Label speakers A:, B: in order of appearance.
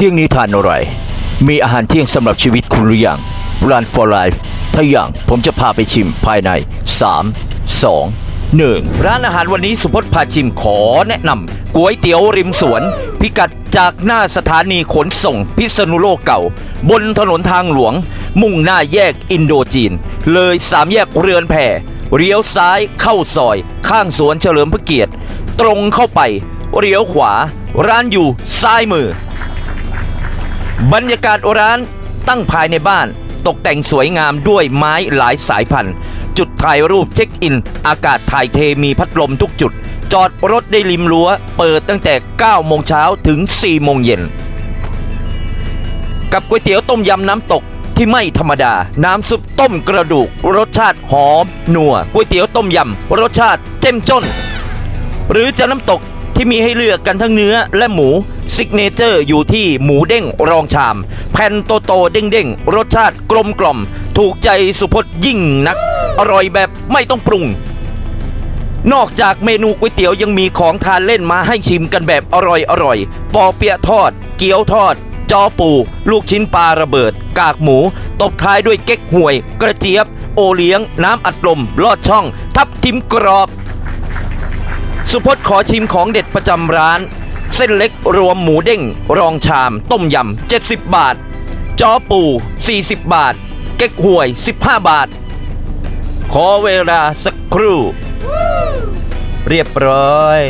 A: เที่ยงนี้ทานอะไร มีอาหารเที่ยงสำหรับชีวิตคุณหรือยัง Run for Life ถ้าอย่างผมจะพาไปชิมภายใน 3 2 1 ร้านอาหารวันนี้สุพจน์พาชิมขอแนะนำก๋วยเตี๋ยวริมสวน พิกัดจากหน้าสถานีขนส่งพิษณุโลกเก่า บนถนนทางหลวง มุ่งหน้าแยกอินโดจีน เลยสามแยกเรือนแผ่เลี้ยวซ้ายเข้าซอย ข้างสวนเฉลิมพระเกียรติ ตรงเข้าไปเลี้ยวขวา ร้านอยู่ซ้ายมือ บรรยากาศร้านตั้งภายในบ้าน ตกแต่งสวยงามด้วยไม้หลายสายพันธุ์ จุดถ่ายรูปเช็คอิน อากาศถ่ายเทมีพัดลมทุกจุด จอดรถได้ริมรั้ว เปิดตั้งแต่ 9 โมงเช้าถึง 4 โมงเย็น กับก๋วยเตี๋ยวต้มยำน้ำตกที่ไม่ธรรมดา น้ำซุปต้มกระดูก รสชาติหอมนัวก๋วยเตี๋ยวต้มยำรสชาติเจ้มจนหรือจะน้ำตกที่มีให้เลือกกันทั้งเนื้อและหมู ซิกเนเจอร์อยู่ที่หมูเด้งรองชาม แผ่นโตโตเด้งเด้งรสชาติกลมกล่อม ถูกใจสุพจน์ยิ่งนัก อร่อยแบบไม่ต้องปรุง นอกจากเมนูก๋วยเตี๋ยวยังมีของทานเล่นมาให้ชิมกันแบบอร่อยอร่อยปอเปียทอด เกี๊ยวทอด จอปู ลูกชิ้นปลาระเบิด กากหมู ตบท้ายด้วยเก๊กหวย กระเจี๊ยบ โอเลี้ยง น้ำอัดลม ลอดช่อง ทับทิมกรอบ สุพจน์ขอชิมของเด็ดประจำร้าน เส้นเล็กรวมหมูเด้ง รองชาม ต้มยำ 70 บาท จอปู 40 บาท เก๊กหวย 15 บาท ขอเวลาสักครู่ เรียบร้อย